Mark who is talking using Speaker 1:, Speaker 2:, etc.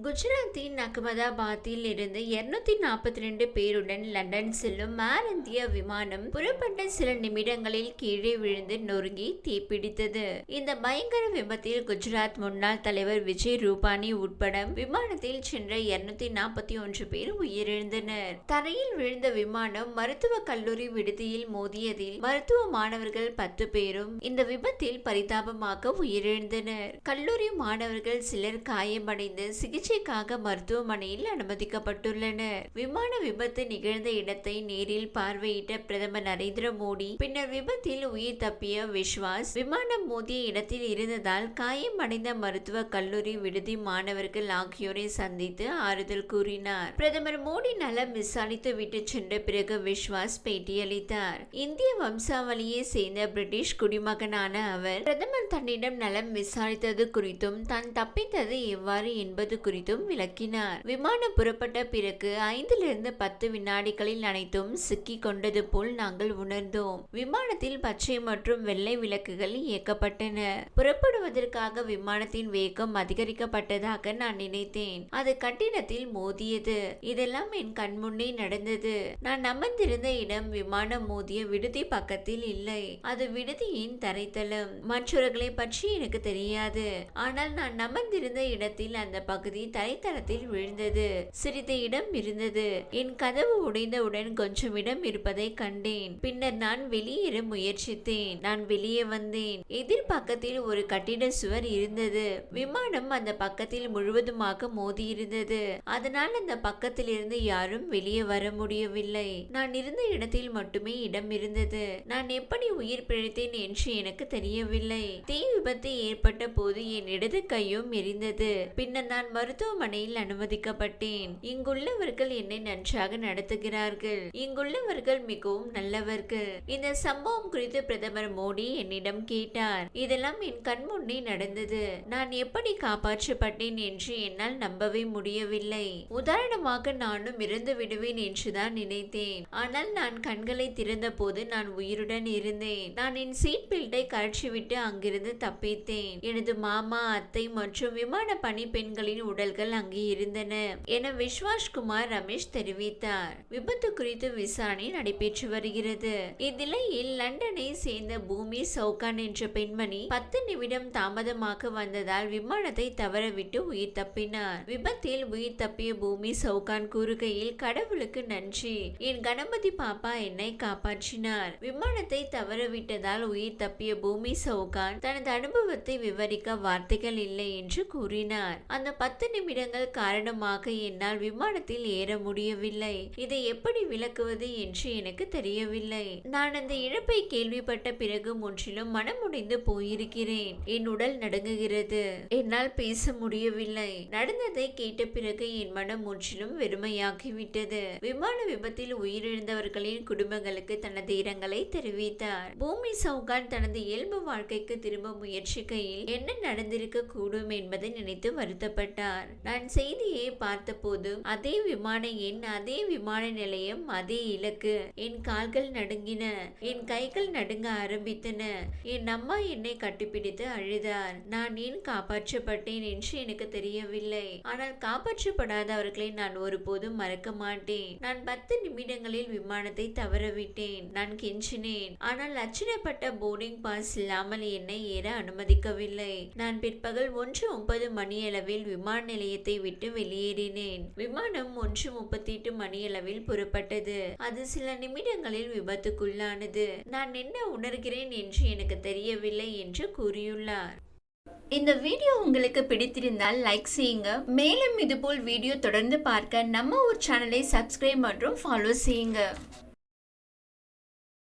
Speaker 1: குஜராத்தின் அகமதாபாத்தில் இருந்து இருநூத்தி நாற்பத்தி ரெண்டு பேருடன் லண்டன் செல்லும் ஏர் இந்தியா விமானம் புறப்பட்ட சில நிமிடங்களில் கீழே விழுந்து நொறுங்கி தீப்பிடித்தது. இந்த பயங்கர விபத்தில் குஜராத் முன்னாள் தலைவர் விஜய் ரூபானி உட்பட விமானத்தில் சென்ற இருநூத்தி நாற்பத்தி ஒன்று பேர் உயிரிழந்தனர். தரையில் விழுந்த விமானம் மருத்துவ கல்லூரி விடுதியில் மோதியதில் மருத்துவ மாணவர்கள் பத்து பேரும் இந்த விபத்தில் பரிதாபமாக உயிரிழந்தனர். கல்லூரி மாணவர்கள் சிலர் காயமடைந்து சிகிச்சை சிகிச்சைக்காக மருத்துவமனையில் அனுமதிக்கப்பட்டுள்ளனர். விமான விபத்து நிகழ்ந்த இடத்தை நேரில் பார்வையிட்ட பிரதமர் நரேந்திர மோடி பின்னர் விபத்தில் உயிர் தப்பிய விஸ்வாஸ் விமானம் மோதிய இடத்தில் இருந்ததால் காயமடைந்த மருத்துவ கல்லூரி விடுதி மாணவர்கள் ஆகியோரை சந்தித்து ஆறுதல் கூறினார். பிரதமர் மோடி நலம் விசாரித்து விட்டு சென்ற பிறகு விஸ்வாஸ் பேட்டியளித்தார். இந்திய வம்சாவளியை சேர்ந்த பிரிட்டிஷ் குடிமகனான அவர் பிரதமர் தன்னிடம் நலம் விசாரித்தது குறித்தும் தான் தப்பித்தது எவ்வாறு என்பது குறித்தும் விளக்கினார். விமானம் புறப்பட்ட பிறகு ஐந்திலிருந்து பத்து வினாடிகளில் அனைத்தும் சிக்கி கொண்டது போல் நாங்கள் உணர்ந்தோம். விமானத்தில் பச்சை மற்றும் வெள்ளை விளக்குகள் இயக்கப்பட்டன. புறப்படுவதற்காக விமானத்தின் வேகம் அதிகரிக்கப்பட்டதாக நான் நினைத்தேன். அது கட்டிடத்தில் மோதியது. இதெல்லாம் என் கண்முன்னே நடந்தது. நான் அமர்ந்திருந்த இடம் விமானம் மோதிய விடுதி பக்கத்தில் இல்லை. அது விடுதியின் தரைத்தளம். மற்றவர்களை பற்றி எனக்கு தெரியாது. ஆனால் நான் அமர்ந்திருந்த இடத்தில் அந்த பகுதி தரைத்தளத்தில் விழுந்தது. சிறிது இடம் இருந்தது. என் கதவு உடைந்தவுடன் கொஞ்சம் இடம் இருப்பதை கண்டேன். பின்னர் நான் வெளியேற முயற்சித்தேன். நான் வெளியே வந்தேன். எதிர் பக்கத்தில் ஒரு கட்டிட சுவர் இருந்தது. விமானம் அந்த பக்கத்தில் முழுவதுமாக மோதியிருந்தது. அதனால் அந்த பக்கத்தில் இருந்து யாரும் வெளியே வர முடியவில்லை. நான் இருந்த இடத்தில் மட்டுமே இடம் இருந்தது. நான் எப்படி உயிர் பிழைத்தேன் என்று எனக்கு தெரியவில்லை. தீ விபத்து ஏற்பட்ட போது என் இடது கையும் எரிந்தது. பின்னர் நான் மறு மருத்துவமனையில் அனுமதிக்கப்பட்டேன். இங்குள்ளவர்கள் என்னை நன்றாக நடத்துகிறார்கள். இங்குள்ளவர்கள் மிகவும் நல்லவர்கள். இந்த சம்பவம் குறித்து பிரதமர் மோடி என்னிடம் கேட்டார். இதெல்லாம் என் கண்முன்னே நடந்தது. நான் எப்படி காப்பாற்றப்பட்டேன் என்று என்னால் நம்பவே முடியவில்லை. உதாரணமாக நானும் இறந்து விடுவேன் என்றுதான் நினைத்தேன். ஆனால் நான் கண்களை திறந்த போது நான் உயிருடன் இருந்தேன். நான் என் சீட் பெல்ட்டை கழற்றிவிட்டு அங்கிருந்து தப்பித்தேன். எனது மாமா அத்தை மற்றும் விமான பணி பெண்களின் உடல் உடல்கள் அங்கே இருந்தன என விஸ்வாஸ்குமார் ரமேஷ் தெரிவித்தார். விபத்து குறித்து விசாரணை நடைபெற்று வருகிறது. இந்நிலையில் லண்டனை சேர்ந்த பூமி சவுகான் என்ற பெண்மணி பத்து நிமிடம் தாமதமாக வந்ததால் விமானத்தை தவறவிட்டு உயிர் தப்பினார். விபத்தில் உயிர் தப்பிய பூமி சவுகான் கூறுகையில் கடவுளுக்கு நன்றி. என் கணபதி பாப்பா என்னை காப்பாற்றினார். விமானத்தை தவறவிட்டதால் உயிர் தப்பிய பூமி சவுகான் தனது அனுபவத்தை விவரிக்க வார்த்தைகள் இல்லை என்று கூறினார். அந்த பத்து பத்து நிமிடங்கள் காரணமாக என்னால் விமானத்தில் ஏற முடியவில்லை. இதை எப்படி விளக்குவது என்று எனக்கு தெரியவில்லை. நான் அந்த இழப்பை கேள்விப்பட்ட பிறகு முற்றிலும் மனமுடைந்து போயிருக்கிறேன். என் உடல் நடுங்குகிறது. என்னால் பேச முடியவில்லை. நடந்ததை கேட்ட பிறகு என் மனம் முற்றிலும் வெறுமையாகிவிட்டது. விமான விபத்தில் உயிரிழந்தவர்களின் குடும்பங்களுக்கு தனது இரங்கலை தெரிவித்தார். பூமி சவுகான் தனது இயல்பு வாழ்க்கைக்கு திரும்ப முயற்சிக்கையில் என்ன நடந்திருக்க கூடும் என்பதை நினைத்து வருத்தப்பட்டார். நான் செய்தியை பார்த்தபோது அதே விமான எண் அதே விமான நிலையம் அதே இலக்கு. என் கால்கள் நடுங்கின என் கைகள் நடுங்க ஆரம்பித்தன. என் அம்மா என்னை கட்டிப்பிடித்து அழுதார். நான் ஏன் காப்பாற்றப்பட்டேன் என்று எனக்கு தெரியவில்லை. ஆனால் காப்பாற்றப்படாதவர்களை நான் ஒருபோதும் மறக்க மாட்டேன். நான் பத்து நிமிடங்களில் விமானத்தை தவறவிட்டேன். நான் கெஞ்சினேன். ஆனால் அச்சிடப்பட்ட போர்டிங் பாஸ் இல்லாமல் என்னை ஏற அனுமதிக்கவில்லை. நான் பிற்பகல் ஒன்று ஒன்பது மணியளவில் விமான நிலையத்தை விட்டு வெளியேறினேன். விமானம் ஒன்று முப்பத்தி எட்டு மணியளவில் புறப்பட்டது. அது சில நிமிடங்களில் விபத்துக்குள்ளானது. நான் என்ன உணர்கிறேன் என்று எனக்கு தெரியவில்லை என்று கூறியுள்ளார். இந்த வீடியோ உங்களுக்கு பிடித்திருந்தால் லைக் செய்யுங்க. மேலும் இதுபோல் வீடியோ தொடர்ந்து பார்க்க நம்ம ஒரு சேனலை சப்ஸ்கிரைப் மற்றும் ஃபாலோ செய்யுங்க.